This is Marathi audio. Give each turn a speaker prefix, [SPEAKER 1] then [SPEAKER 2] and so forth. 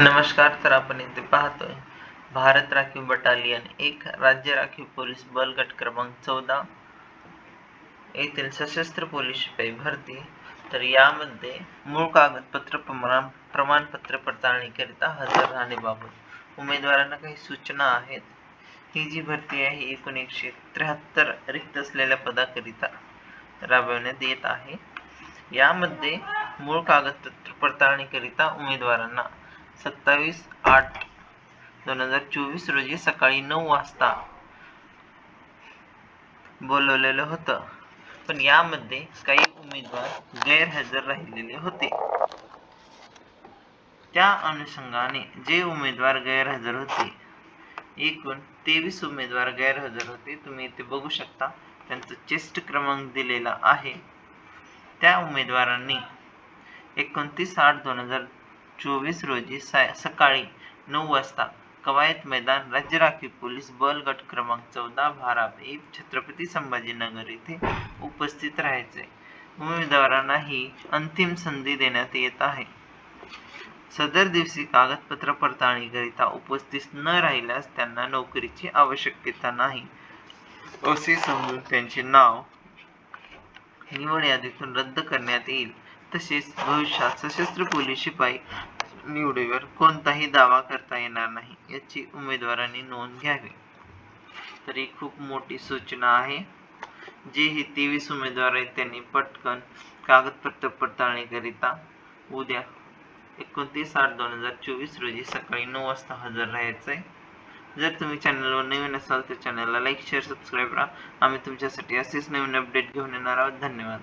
[SPEAKER 1] नमस्कार तर आपण इथे पाहतोय. भारत राखीव बटालियन एक राज्य राखीव पोलीस बल गट क्रमांक चौदा. येथील सशस्त्र पोलीस शिपाई भरती. तर यामध्ये मूळ कागदपत्र प्रमाण प्रमाणपत्र पडताळणीकरिता हजर राहण्याबाबत उमेदवारांना काही सूचना आहेत. ही जी भरती आहे ही एकूण एकशे त्र्याहत्तर रिक्त असलेल्या पदाकरिता राबवण्यात येत आहे. यामध्ये मूळ कागदपत्र पडताळणीकरिता उमेदवारांना सत्तावीस आठ दोन हजार चोवीस रोजी सकाळी नऊ वाजता बोलवलेलं होतं. पण यामध्ये काही उमेदवार गैरहजर राहिलेले होते. त्या अनुषंगाने जे उमेदवार गैरहजर होते एकूण तेवीस उमेदवार गैरहजर होते तुम्ही इथे बघू शकता त्यांचा चेस्ट क्रमांक दिलेला आहे. त्या उमेदवारांनी एकोणतीस आठ दोन हजार चोवीस रोजी सा सकाळी नऊ वाजता कवायत मैदान राज्य राखीव पोलीस बल गट क्रमांक चौदा भारा एक छत्रपती संभाजीनगर येथे उपस्थित राहायचे. उमेदवारांना ही अंतिम संधी देण्यात येत आहे. सदर दिवशी कागदपत्र पडताळणीकरिता उपस्थित न राहिल्यास त्यांना नोकरीची आवश्यकता नाही. असे समजून त्यांचे नाव निवड यादीतून रद्द करण्यात येईल. तसेच भविष्यात सशस्त्र पोलीस शिपाई निवडीवर कोणताही दावा करता येणार नाही याची उमेदवारांनी नोंद घ्यावी. तर ही खूप मोठी सूचना आहे. जे ही तेवीस उमेदवार आहेत त्यांनी पटकन कागदपत्र पडताळणीकरिता उद्या एकोणतीस आठ दोन हजार चोवीस रोजी सकाळी नऊ वाजता हजर राहायचं आहे जर तुम्ही चॅनलवर नवीन असाल तर चॅनलला लाईक शेअर सबस्क्राईब करा. आम्ही तुमच्यासाठी असेच नवीन अपडेट घेऊन येणार आहोत. धन्यवाद.